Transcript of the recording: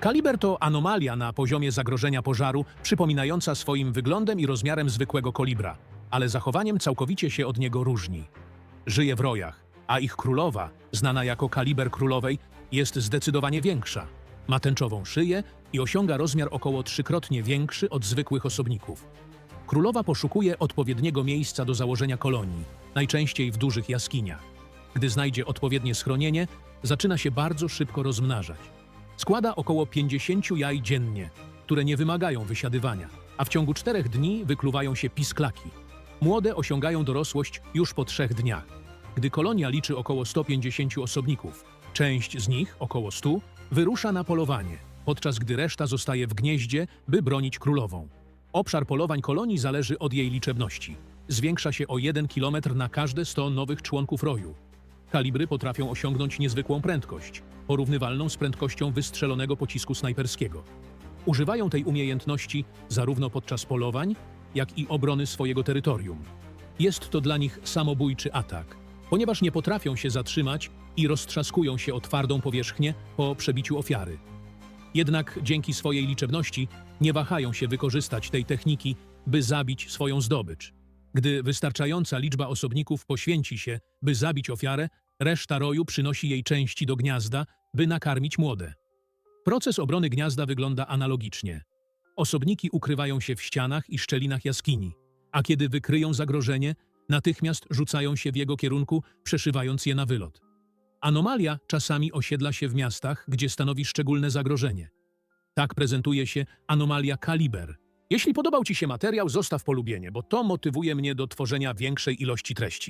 Kaliber to anomalia na poziomie zagrożenia pożaru, przypominająca swoim wyglądem i rozmiarem zwykłego kolibra, ale zachowaniem całkowicie się od niego różni. Żyje w rojach, a ich królowa, znana jako kaliber królowej, jest zdecydowanie większa. Ma tęczową szyję i osiąga rozmiar około trzykrotnie większy od zwykłych osobników. Królowa poszukuje odpowiedniego miejsca do założenia kolonii, najczęściej w dużych jaskiniach. Gdy znajdzie odpowiednie schronienie, zaczyna się bardzo szybko rozmnażać. Składa około 50 jaj dziennie, które nie wymagają wysiadywania, a w ciągu czterech dni wykluwają się pisklaki. Młode osiągają dorosłość już po trzech dniach. Gdy kolonia liczy około 150 osobników, część z nich, około 100, wyrusza na polowanie, podczas gdy reszta zostaje w gnieździe, by bronić królową. Obszar polowań kolonii zależy od jej liczebności. Zwiększa się o 1 km na każde 100 nowych członków roju. Kalibry potrafią osiągnąć niezwykłą prędkość, porównywalną z prędkością wystrzelonego pocisku snajperskiego. Używają tej umiejętności zarówno podczas polowań, jak i obrony swojego terytorium. Jest to dla nich samobójczy atak, ponieważ nie potrafią się zatrzymać i roztrzaskują się o twardą powierzchnię po przebiciu ofiary. Jednak dzięki swojej liczebności nie wahają się wykorzystać tej techniki, by zabić swoją zdobycz. Gdy wystarczająca liczba osobników poświęci się, by zabić ofiarę, reszta roju przynosi jej części do gniazda, by nakarmić młode. Proces obrony gniazda wygląda analogicznie. Osobniki ukrywają się w ścianach i szczelinach jaskini, a kiedy wykryją zagrożenie, natychmiast rzucają się w jego kierunku, przeszywając je na wylot. Anomalia czasami osiedla się w miastach, gdzie stanowi szczególne zagrożenie. Tak prezentuje się anomalia kaliber. Jeśli podobał Ci się materiał, zostaw polubienie, bo to motywuje mnie do tworzenia większej ilości treści.